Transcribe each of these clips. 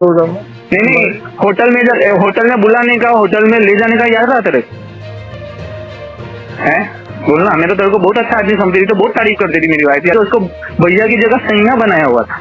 तो रहा हूँ नहीं नहीं होटल में जब होटल में बुलाने का होटल में ले जाने का याद था तेरे है बोलना मैं तो तेरे को बहुत अच्छा आदमी समझती थी तो बहुत तारीफ करती थी मेरी वाइफ तो उसको भैया की जगह सैया बनाया हुआ था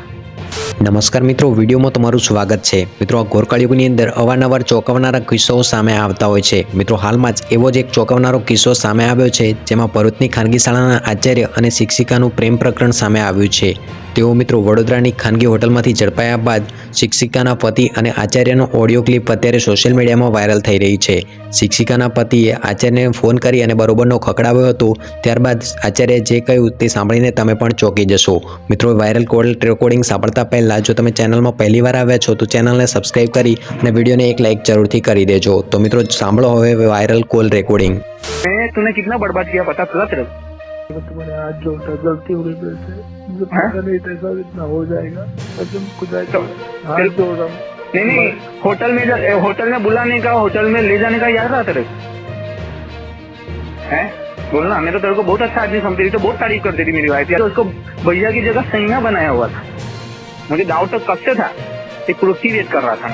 નમસ્કાર મિત્રો વિડીયોમાં તમારું સ્વાગત છે મિત્રો આ ગોરકાળિયુગની અંદર અવારનવાર ચોંકાવનારા કિસ્સાઓ સામે આવતા હોય છે મિત્રો હાલમાં જ એવો જ એક ચોંકાવનારો કિસ્સો સામે આવ્યો છે જેમાં ભરૂચની ખાનગી શાળાના આચાર્ય અને શિક્ષિકાનું પ્રેમ પ્રકરણ સામે આવ્યું છે તેઓ મિત્રો વડોદરાની ખાનગી હોટલમાંથી ઝડપાયા બાદ શિક્ષિકાના પતિ અને આચાર્યનો ઓડિયો ક્લિપ અત્યારે સોશિયલ મીડિયામાં વાયરલ થઈ રહી છે. શિક્ષિકાના પતિએ આચાર્યને ફોન કરી અને બરોબરનો ખકડાવ્યો હતો. ત્યારબાદ આચાર્યએ જે કહ્યું તે સાંભળીને તમે પણ ચોંકી જશો. મિત્રો, વાયરલ કોલ રેકોર્ડિંગ સાંભળતા પહેલાં જો તમે ચેનલમાં પહેલીવાર આવ્યા છો તો ચેનલને સબસ્ક્રાઈબ કરી અને વિડીયોને એક લાઇક જરૂરથી કરી દેજો. તો મિત્રો, સાંભળો હવે વાયરલ કોલ રેકોર્ડિંગ. મેં તુને કિતના બરબાદ કિયા પતા तुम्हारे हाथ जो उठा गलती हो गई मेरे से। मुझे हाँ? पता नहीं था सब इतना हो जाएगा। कसम खुदा की तो- हाथ जोड़ रहा हूँ। नहीं नहीं होटल में जब होटल में बुलाने का होटल में ले जाने का याद था तेरे? है? बोलना मैं तो तेरे को बहुत अच्छा आदमी समझती थी तो बहुत तारीफ़ करती थी मेरी वाइफ तो उसको भैया की जगह सैया बनाया हुआ था। मुझे डाउट तो कब से था कि कुर्सी वेट कर रहा था।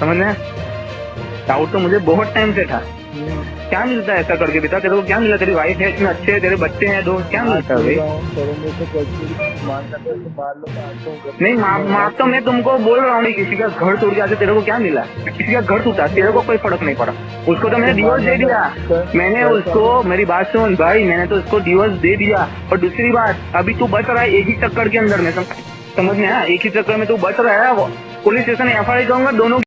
समझ में डाउट तो मुझे बहुत टाइम से था। क्या मिलता है ऐसा करके बेटा तेरे को क्या मिला? तेरी वाइफ है इतने अच्छे हैं, तेरे बच्चे हैं दो क्या मिलता है भाई? करोगे तो तो मारता नहीं माँ माँ तो मैं तुमको बोल रहा हूँ किसी का घर तोड़ के आके तेरे को क्या मिला? किसी का घर टूटा तेरे को कोई फ़र्क नहीं पड़ा। उसको तो मैंने डिवोर्स दे दिया। मैंने उसको मेरी बात सुन भाई मैंने तो उसको डिवोर्स दे दिया। और दूसरी बात अभी तू बच रहा है एक ही चक्कर के अंदर में समझ में आया? एक ही चक्कर में तू बच रहा है पुलिस स्टेशन एफ़ आई करूँगा दोनों